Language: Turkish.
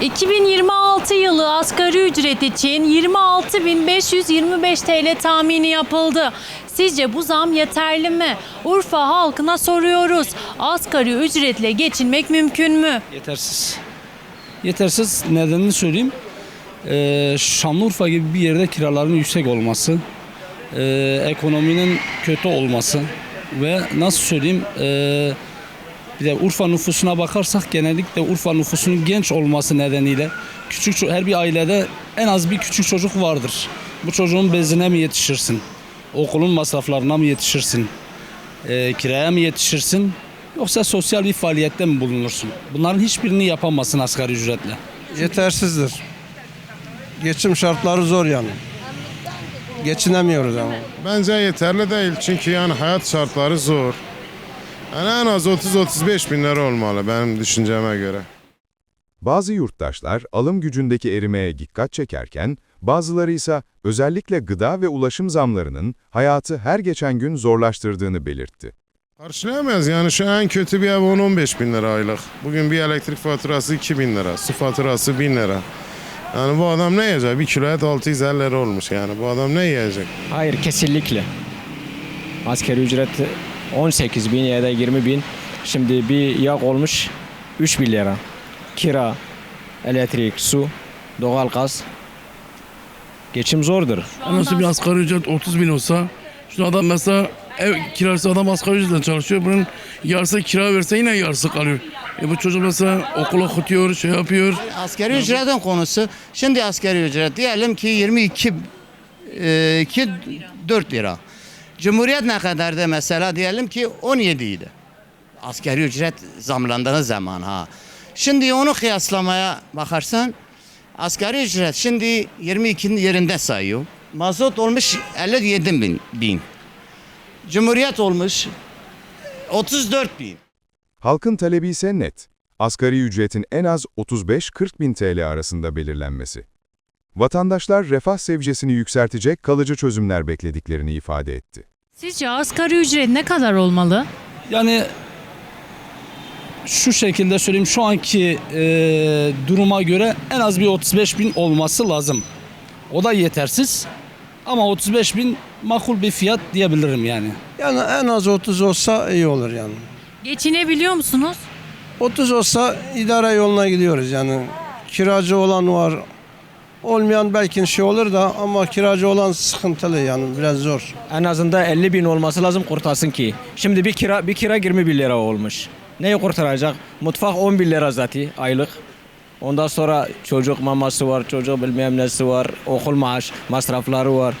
2026 yılı asgari ücret için 26.525 TL tahmini yapıldı. Sizce bu zam yeterli mi? Urfa halkına soruyoruz. Asgari ücretle geçinmek mümkün mü? Yetersiz. Yetersiz nedenini söyleyeyim. Ee, Şanlıurfa gibi bir yerde kiraların yüksek olması, ee, ekonominin kötü olması ve nasıl söyleyeyim ee, bir de Urfa nüfusuna bakarsak genellikle Urfa nüfusunun genç olması nedeniyle küçük her bir ailede en az bir küçük çocuk vardır. Bu çocuğun bezine mi yetişirsin? Okulun masraflarına mı yetişirsin? Ee, kiraya mı yetişirsin? Yoksa sosyal bir faaliyette mi bulunursun? Bunların hiçbirini yapamazsın asgari ücretle. yetersizdir. Geçim şartları zor yani. Geçinemiyoruz ama. Bence yeterli değil çünkü yani hayat şartları zor. Yani en az 30-35 bin lira olmalı benim düşünceme göre. Bazı yurttaşlar alım gücündeki erimeye dikkat çekerken, bazıları ise özellikle gıda ve ulaşım zamlarının hayatı her geçen gün zorlaştırdığını belirtti. Karşılayamayız yani şu en kötü bir ev 10-15 bin lira aylık. Bugün bir elektrik faturası 2 bin lira, su faturası 1000 lira. Yani bu adam ne yiyecek? Bir kilo et 650 lira olmuş yani. Bu adam ne yiyecek? Hayır kesinlikle. Askeri ücret 18 bin ya da 20 bin. Şimdi bir yak olmuş 3 bin lira. Kira, elektrik, su, doğalgaz. Geçim zordur. Nasıl bir asgari ücret 30 bin olsa şu adam mesela ev kirası adam asgari ücretle çalışıyor. Bunun yarısı kira verse yine yarısı kalıyor. E bu çocuk mesela okula okutuyor, şey yapıyor. Asgari ücretin konusu. Şimdi asgari ücret diyelim ki 22 e, 2 4 lira. Cumhuriyet ne kadardı mesela diyelim ki 17 idi. Asgari ücret zamlandığı zaman ha. Şimdi onu kıyaslamaya bakarsan asgari ücret şimdi 22'nin yerinde sayıyor. Mazot olmuş 57 bin, bin. Cumhuriyet olmuş 34 bin. Halkın talebi ise net. Asgari ücretin en az 35-40 bin TL arasında belirlenmesi. Vatandaşlar refah seviyesini yükseltecek kalıcı çözümler beklediklerini ifade etti. Sizce asgari ücret ne kadar olmalı? Yani şu şekilde söyleyeyim şu anki e, duruma göre en az bir 35 bin olması lazım. O da yetersiz ama 35 bin makul bir fiyat diyebilirim yani. Yani en az 30 olsa iyi olur yani. Geçinebiliyor musunuz? 30 olsa idare yoluna gidiyoruz yani. Kiracı olan var. Olmayan belki şey olur da ama kiracı olan sıkıntılı yani biraz zor. En azından 50 bin olması lazım kurtarsın ki. Şimdi bir kira bir kira 20 bin lira olmuş. Neyi kurtaracak? Mutfak 10 bin lira zaten aylık. Ondan sonra çocuk maması var, çocuk bilmem nesi var, okul maaş masrafları var.